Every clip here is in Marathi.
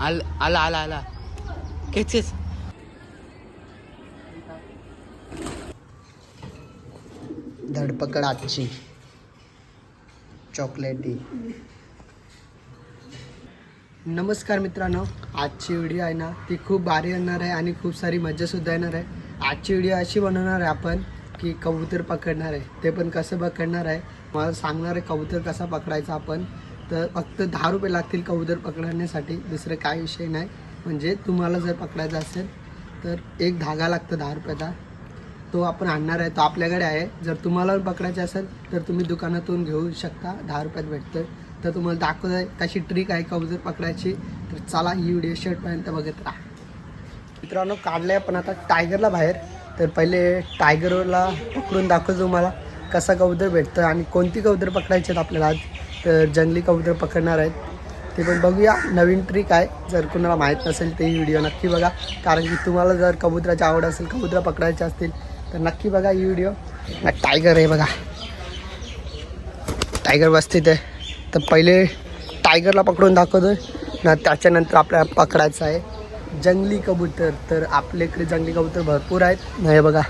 आला आला आला आला धडपकड आजची चॉकलेटी. नमस्कार मित्रांनो आजची व्हिडिओ आहे ना ती खूप भारी येणार आहे आणि खूप सारी मज्जासुद्धा येणार आहे. आजची व्हिडिओ अशी बनवणार आहे आपण की कबूतर पकडणार आहे. ते पण कसं पकडणार आहे? मला सांगणार आहे कबूतर कसा पकडायचा आपण. तर फक्त दहा रुपये लागतील कबूतर पकडण्यासाठी. दुसरं काय विषय नाही. म्हणजे तुम्हाला जर पकडायचं असेल तर एक धागा लागतो दहा रुपयाचा. तो आपण आणणार आहे. तो आपल्याकडे आहे. जर तुम्हाला पकडायचा असेल तर तुम्ही दुकानातून घेऊ शकता. दहा रुपयात भेटतं तर तुम्हाला दाखवत आहे कशी ट्रिक आहे कबूतर पकडायची. तर चला ही व्हिडिओ शर्टपर्यंत बघत राहा. मित्रांनो काढलं आहे पण आता टायगरला बाहेर. तर पहिले टायगरला पकडून दाखवतो तुम्हाला कसा कबूतर भेटतं आणि कोणती कबूतर पकडायची आहेत आपल्याला आज. तर जंगली कबूतर पकडणार आहेत. ते पण बघूया. नवीन ट्रिक आहे. जर कुणाला माहीत नसेल ते व्हिडिओ नक्की बघा. कारण की तुम्हाला जर कबुतराची आवड असेल कबुतरं पकडायचे असतील तर नक्की बघा ही व्हिडिओ टायगर आहे बघा. टायगर बसतीत आहे. तर पहिले टायगरला पकडून दाखवतो ना त्याच्यानंतर आपल्याला पकडायचं आहे. जंगली कबूतर तर आपल्याकडे जंगली कबूतर भरपूर आहेत. नाही बघा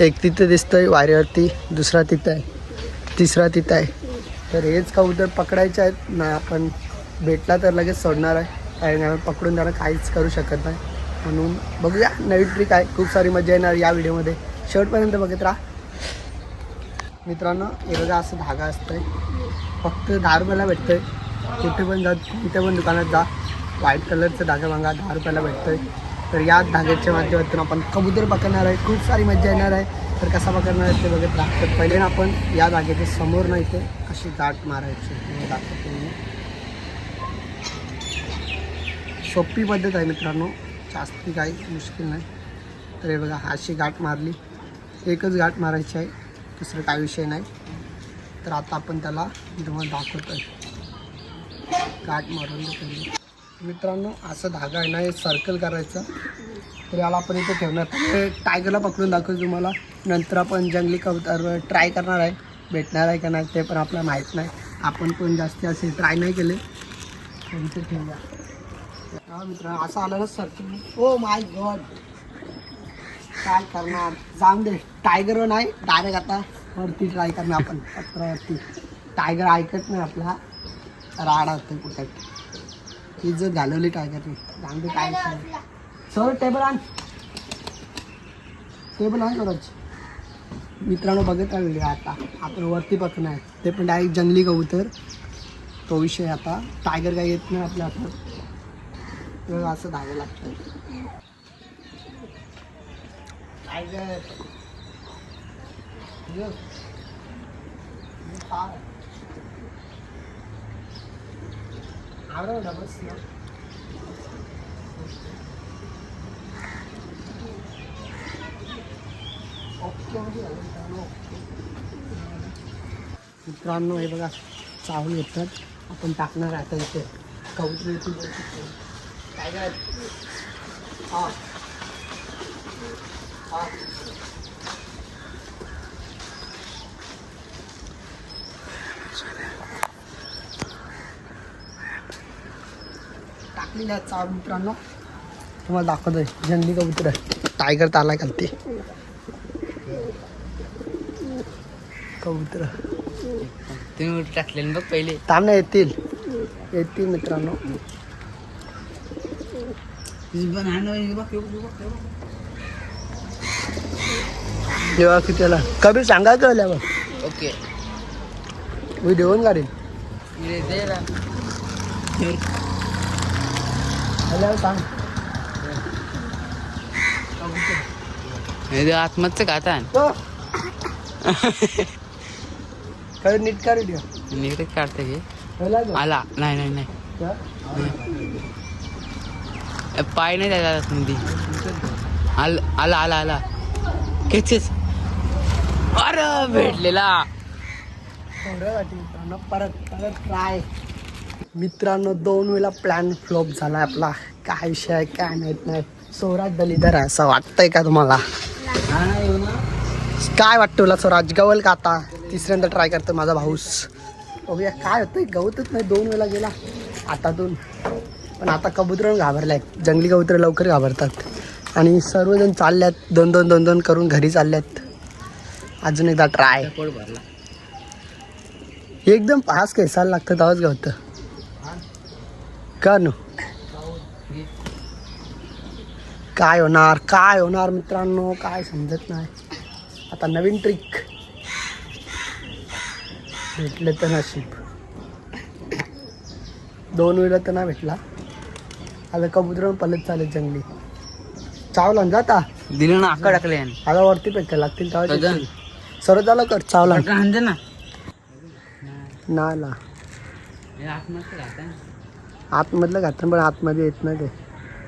एक तिथं दिसतंय वाऱ्यावरती दुसरा तिथं आहे तिसरा तिथं आहे. तर हेच कबूतर पकडायचे आहेत. ना आपण भेटला तर लगेच सोडणार आहे. कारण आम्ही पकडून त्याला काहीच करू शकत नाही. म्हणून बघूया नवीन ट्रिक आहे. खूप सारी मजा येणार या व्हिडिओमध्ये. शेवटपर्यंत बघत राहा. मित्रांनो हे बघा असं धागा असतंय. फक्त धार मला भेटतंय. कुठे पण जा कुठे पण दुकानात जा. व्हाईट कलरचं धागा मागा दहा रुपयाला भेटतोय. तर या धाग्याच्या माध्यमातून आपण कबूतर पकडणार आहे. खूप सारी मजा येणार आहे. तर कसा पकडणार आहे ते बघत राहा तर पहिले ना आपण या धाग्याच्या समोर नाही ते अशी गाठ मारायची. दाखवतो मी. सोपी पद्धत आहे मित्रांनो. जास्ती काही मुश्किल नाही. तर हे बघा अशी गाठ मारली. एकच गाठ मारायची आहे. दुसरं काय विषय नाही. तर आता आपण त्याला तुम्हाला दाखवतो आहे गाठ मारून देतो मित्रांनो असं धागा आहे ना हे सर्कल करायचं. तर याला आपण इथे ठेवणार. टायगरला पकडून दाखवतो तुम्हाला. नंतर आपण जंगली कबूतर ट्राय करणार आहे. भेटणार आहे का नाही ते पण आपल्याला माहीत नाही. आपण पण जास्ती असे ट्राय नाही केले. तर इथे ठेवूया. हा मित्रांनो असं आलं ना सर्कल ओ माय गॉड काय करणार. जाऊन दे. टायगर नाही डायरेक्ट आता वरती ट्राय करणार आपण. पत्रावरती टायगर ऐकत नाही आपला. राडा होतं कुठे इज्जत घालवली टायगरने दे काय सर टेबल आण. टेबल आण स्वराज मित्रांनो बघत आहे व्हिडिओ आता. आपण वरती आहे ते पण डायरेक्ट जंगली कबूतर. तो विषय आता. टायगर काही येत नाही आपल्या हातात. तर असं धागा लागतं. टायगर ये. बस ना. मित्रांनो, हे बघा चावून येतात आपण टाकणार आहे आता इथे कबूतर काय काय शकतो. हा हा चाव मित्रांनो. तुम्हाला दाखवतोय. जंगली कबूतर टायगर ताला घालते. कबूतर. तुम्ही टाकले बघ पहिले. ताना येतील. येतील मित्रांनो. जेव्हा कितीला कबीर सांगा कळल्यावर ओके. मी देऊन काढीन आल्यावर सांग. आत्महत्या खाता हो. काय नीट काढू द्या नीट काढते का? आला. नाही नाही नाही. पाय नाही त्याच्या मध्ये आला आला आला आला. खेचेच अरे भेटलेला. परत परत ट्राय मित्रांनो दोन वेळा प्लॅन फ्लॉप झाला आपला. काय विषय आहे काय माहीत नाही. स्वराज दलिदर आहे असं वाटतंय का तुम्हाला? काय वाटतं तुला स्वराज गवल का आता? तिसऱ्यांदा ट्राय करतो माझा भाऊस. बघूया काय होतंय? गवतच नाही दोन वेळा गेला. आतातून. पण आता कबूतर घाबरलाय जंगली कबुतर लवकर घाबरतात. आणि सर्वजण चालल्यात. दोन दोन दोन दोन करून घरी चालल्यात. अजून एकदा ट्राय पोट एकदम पास केसायला लागतं तेव्हाच गवतं. का नो काय होणार काय होणार मित्रांनो काय समजत नाही. आता नवीन ट्रिक भेटलं तर नशीब. दोन वेळा तर नाही भेटला. आता कबूतर पलत चालेल जंगली. चावला ना जाता? दिलं ना अक्का टाकले आता वरती पेटका लागतील. तेव्हा सरळ झालं कर चावला. ना. नाला. आतमधलं घातलं पण आतमध्ये येत नाही ते.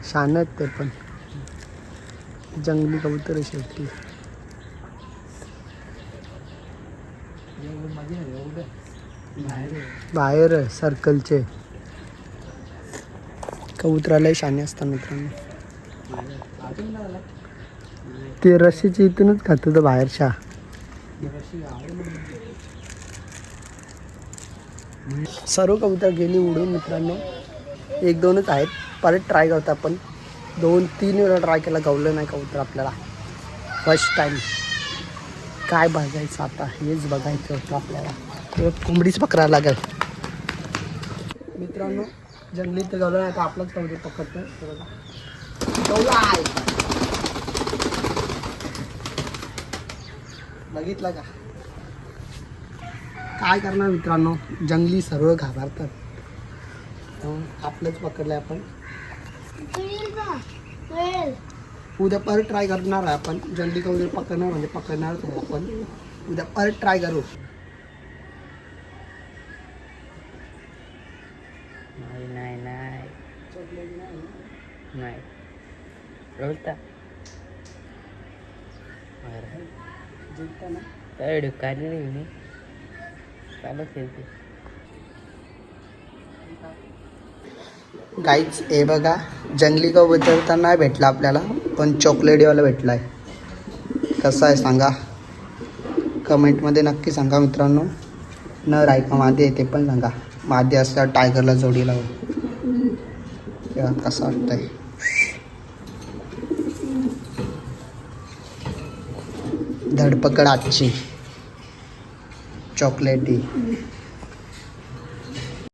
शान आहेत ते पण. जंगली कबूतर आहे शेवटी. बाहेर सर्कलचे कबुतरालाही शाने असतात मित्रांनो. ते रशीच्या इथूनच खातो बाहेर बाहेरच्या. सर्व कबूतर गेली उडून मित्रांनो. एक दोनच आहेत. परत ट्राय करतो आपण. दोन तीन वेळा ट्राय केला गवलं नाही कबूतर आपल्याला? फर्स्ट टाईम काय बघायचं आता? हेच बघायचं होतं आपल्याला. कोंबडीच पकडायला लागेल. मित्रांनो जंगली तर गवलं नाही तर आपलंच कबूतर पकडतो. गवला आहे. बघितलं का? काय करणार मित्रांनो? जंगली सर्व घाबरतात. त्यामुळे आपलंच पकडलंय आपण. उद्या परत ट्राय करणार आहे आपण. जंगली कबूतर पकडणार म्हणजे पकडणारच आहे आपण. उद्या परत ट्राय करू. नाही नाही नाही. नाही रोलता काय नाही मी. चालू खेळते. गाईच हे बघा जंगली कबूतर तर नाही भेटला आपल्याला पण चॉकलेटीवाला भेटला आहे कसं आहे सांगा? कमेंटमध्ये नक्की सांगा मित्रांनो. न रायका मादी आहे ते पण सांगा. मादी असल्या टायगरला जोडी लावून तेव्हा कसं वाटतंय? धडपकड आजची. चॉकलेटी